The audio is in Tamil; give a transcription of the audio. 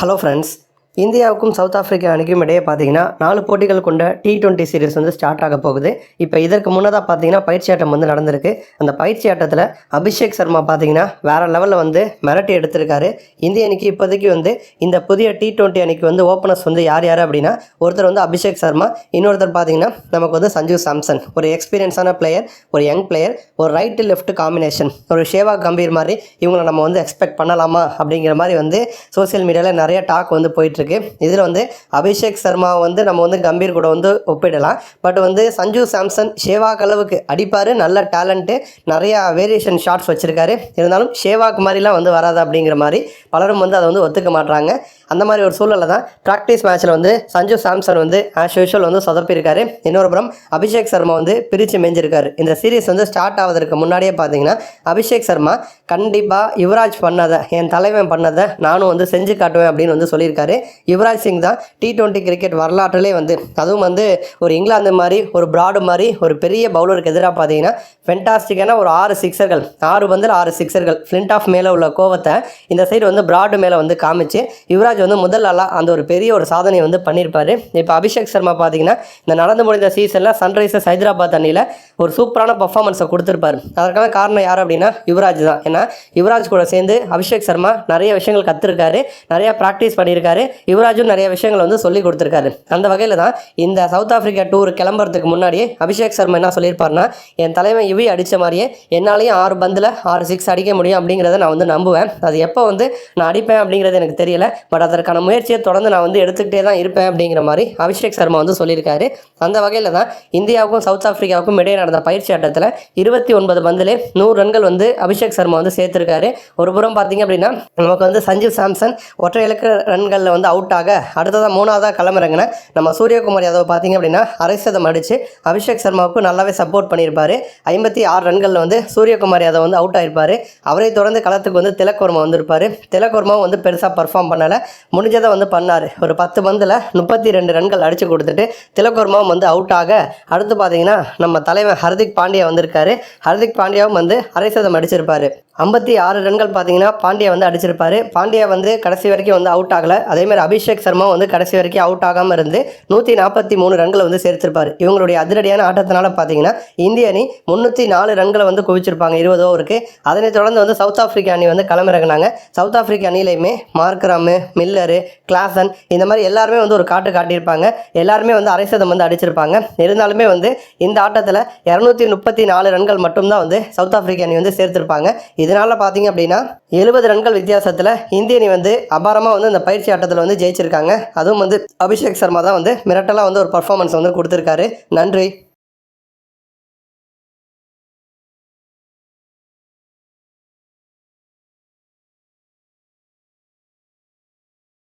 ஹலோ ஃப்ரெண்ட்ஸ் இந்தியாவுக்கும் சவுத் ஆப்பிரிக்கா அணிக்கும் இடையே பார்த்தீங்கன்னா நாலு போட்டிகள் கொண்ட டி டுவெண்ட்டி சீரிஸ் வந்து ஸ்டார்ட் ஆக போகுது. இப்போ இதற்கு முன்னதாக பார்த்தீங்கன்னா பயிற்சி ஆட்டம் வந்து நடந்திருக்கு. அந்த பயிற்சி ஆட்டத்தில் அபிஷேக் சர்மா பார்த்தீங்கன்னா வேற லெவலில் வந்து மிரட்டி எடுத்திருக்காரு. இந்திய அணிக்கு இப்போதைக்கு வந்து இந்த புதிய டி டுவெண்ட்டி அணிக்கு வந்து ஓப்பனர்ஸ் வந்து யார் யார் அப்படின்னா ஒருத்தர் வந்து அபிஷேக் சர்மா இன்னொருத்தர் பார்த்தீங்கன்னா நமக்கு வந்து சஞ்சு சாம்சன். ஒரு எக்ஸ்பீரியன்ஸான பிளேயர் ஒரு யங் பிளேயர் ஒரு ரைட்டு லெஃப்ட் காம்பினேஷன் ஒரு ஷேவா கம்பீர் மாதிரி இவங்களை நம்ம வந்து எக்ஸ்பெக்ட் பண்ணலாமா அப்படிங்கிற மாதிரி வந்து சோஷியல் மீடியாவில் நிறைய டாக் வந்து போயிட்டுருக்கு இதில் வந்து அபிஷேக் சர்மா வந்து நம்ம வந்து கம்பீர் கூட வந்து ஒப்பிடலாம். பட் வந்து சஞ்சு சாம்சன் ஷேவாக் அளவுக்கு அடிப்பார். நல்ல டேலண்ட்டு நிறையா வேரியேஷன் ஷாட்ஸ் வச்சுருக்காரு. இருந்தாலும் ஷேவாக் மாதிரிலாம் வந்து வராது அப்படிங்கிற மாதிரி பலரும் வந்து அதை வந்து ஒத்துக்க மாட்றாங்க. அந்த மாதிரி ஒரு சூழலில் தான் ப்ராக்டிஸ் மேட்ச்சில் வந்து சஞ்சு சாம்சன் வந்து ஆஸ் யூஷுவல் வந்து சொதப்பியிருக்காரு. இன்னொரு புறம் அபிஷேக் சர்மா வந்து பிரித்து மேய்ஞ்சிருக்காரு இந்த சீரிஸ் வந்து ஸ்டார்ட் ஆவதற்கு முன்னாடியே பார்த்தீங்கன்னா அபிஷேக் சர்மா கண்டிப்பாக யுவராஜ் பண்ணதை என் தலைவன் பண்ணதை நானும் வந்து செஞ்சு காட்டுவேன் அப்படின்னு வந்து சொல்லியிருக்காரு. யுவராஜ் சிங் தான் டி டுவெண்ட்டி கிரிக்கெட் வரலாற்றிலே வந்து அதுவும் வந்து ஒரு இங்கிலாந்து மாதிரி ஒரு பிராடு மாதிரி ஒரு பெரிய பவுலருக்கு எதிராக பார்த்தீங்கன்னா ஃபென்டாஸ்டிக்கான ஒரு ஆறு சிக்ஸர்கள் ஆறு பந்தில் ஆறு சிக்ஸர்கள் ஃப்ளின்ட் ஆஃப் மேலே உள்ள கோவத்தை இந்த சைடு வந்து பிராடு மேலே வந்து காமிச்சு யுவராஜ் வந்து முதல் ஆளாக அந்த ஒரு பெரிய ஒரு சாதனையை வந்து பண்ணியிருப்பாரு. இப்போ அபிஷேக் சர்மா பார்த்தீங்கன்னா இந்த நடந்து முடிந்த சீசனில் சன்ரைசர்ஸ் ஹைதராபாத் அணியில் ஒரு சூப்பரான பர்ஃபார்மன்ஸை கொடுத்துருப்பாரு. அதற்கான காரணம் யார் அப்படின்னா யுவராஜ் தான். ஏன்னா யுவராஜ் கூட சேர்ந்து அபிஷேக் சர்மா நிறைய விஷயங்கள் கற்றுருக்காரு நிறையா ப்ராக்டிஸ் பண்ணியிருக்காரு யுவராஜும் நிறைய விஷயங்கள் வந்து சொல்லி கொடுத்துருக்காரு. அந்த வகையில் தான் இந்த சவுத் ஆஃப்ரிக்கா டூர் கிளம்புறதுக்கு முன்னாடியே அபிஷேக் சர்மா என்ன சொல்லியிருப்பாருன்னா என் தலைவன் இவி அடித்த மாதிரியே என்னாலேயும் ஆறு பந்தில் ஆறு சிக்ஸ் அடிக்க முடியும் அப்படிங்கிறத நான் வந்து நம்புவேன். அது எப்போ வந்து நான் அடிப்பேன் அப்படிங்கிறது எனக்கு தெரியல. பட் அதற்கான முயற்சியை தொடர்ந்து நான் வந்து எடுத்துக்கிட்டே தான் இருப்பேன் அப்படிங்கிற மாதிரி அபிஷேக் சர்மா வந்து சொல்லியிருக்காரு. அந்த வகையில் தான் இந்தியாவுக்கும் சவுத் ஆஃப்ரிக்காவுக்கும் இடையே நடந்த பயிற்சி ஆட்டத்தில் இருபத்தி ஒன்பது பந்திலே நூறு ரன்கள் வந்து அபிஷேக் சர்மா வந்து சேர்த்துருக்காரு. ஒரு புறம் பார்த்தீங்க அப்படின்னா நமக்கு வந்து சஞ்சீவ் சாம்சன் ஒற்றை இலக்க ரன்களில் வந்து அவுட் ஆக அடுத்ததாக மூணாவதாக களமிறங்கின நம்ம சூரியகுமார் யாதவ் பார்த்தீங்க அப்படின்னா அரை சதம் அடித்து அபிஷேக் சர்மாவுக்கு நல்லாவே சப்போர்ட் பண்ணியிருப்பாரு. ஐம்பத்தி ஆறு ரன்களில் வந்து சூரியகுமார் யாதவ் வந்து அவுட் ஆயிருப்பார். அவரை தொடர்ந்து களத்துக்கு வந்து திலக்கோர்மா வந்திருப்பார். திலக்கோர்மாவும் வந்து பெருசாக பர்ஃபார்ம் பண்ணலை. முடிஞ்சதை வந்து பண்ணார். ஒரு பத்து பந்தில் முப்பத்தி ரெண்டு ரன்கள் அடித்து கொடுத்துட்டு திலகர்மாவும் வந்து அவுட் ஆக அடுத்து பார்த்தீங்கன்னா நம்ம தலைவன் ஹர்திக் பாண்டியா வந்திருக்காரு. ஹர்திக் பாண்டியாவும் வந்து அரை சதம் அடிச்சிருப்பாரு. ஐம்பத்தி ஆறு ரன்கள் பார்த்தீங்கன்னா பாண்டியா வந்து அடிச்சிருப்பாரு. பாண்டியா வந்து கடைசி வரைக்கும் வந்து அவுட் ஆகலை. அதேமாதிரி அபிஷேக் சர்மா வந்து கடைசி வரைக்கும் அவுட் ஆகாமல் இருந்து நூற்றி நாற்பத்தி மூணு ரன்களை வந்து சேர்த்திருப்பார். இவங்களுடைய அதிரடியான ஆட்டத்தினால பார்த்தீங்கன்னா இந்திய அணி முந்நூற்றி நாலு ரன்களை வந்து குவிச்சிருப்பாங்க இருபது ஓவருக்கு. அதனைத் தொடர்ந்து வந்து சவுத் ஆப்பிரிக்கா அணி வந்து களமிறங்கினாங்க. சவுத் ஆப்பிரிக்கா அணியிலையுமே மார்க்ராமு மில்லரு கிளாசன் இந்த மாதிரி எல்லாருமே வந்து ஒரு காட்டு காட்டியிருப்பாங்க. எல்லாருமே வந்து அரை சதம் வந்து அடிச்சிருப்பாங்க. இருந்தாலுமே வந்து இந்த ஆட்டத்தில் இரநூத்தி முப்பத்தி நாலு ரன்கள் மட்டும்தான் வந்து சவுத் ஆஃப்ரிக்கா அணி வந்து சேர்த்திருப்பாங்க. இதனால் பார்த்தீங்க அப்படின்னா எழுபது ரன்கள் வித்தியாசத்தில் இந்திய அணி வந்து அபாரமாக வந்து இந்த பயிற்சி ஆட்டத்தில் வந்து ஜெயிச்சிருக்காங்க. அதுவும் வந்து அபிஷேக் சர்மா தான் வந்து மிரட்டலாக வந்து ஒரு பர்ஃபார்மன்ஸ் வந்து கொடுத்துருக்காரு. நன்றி.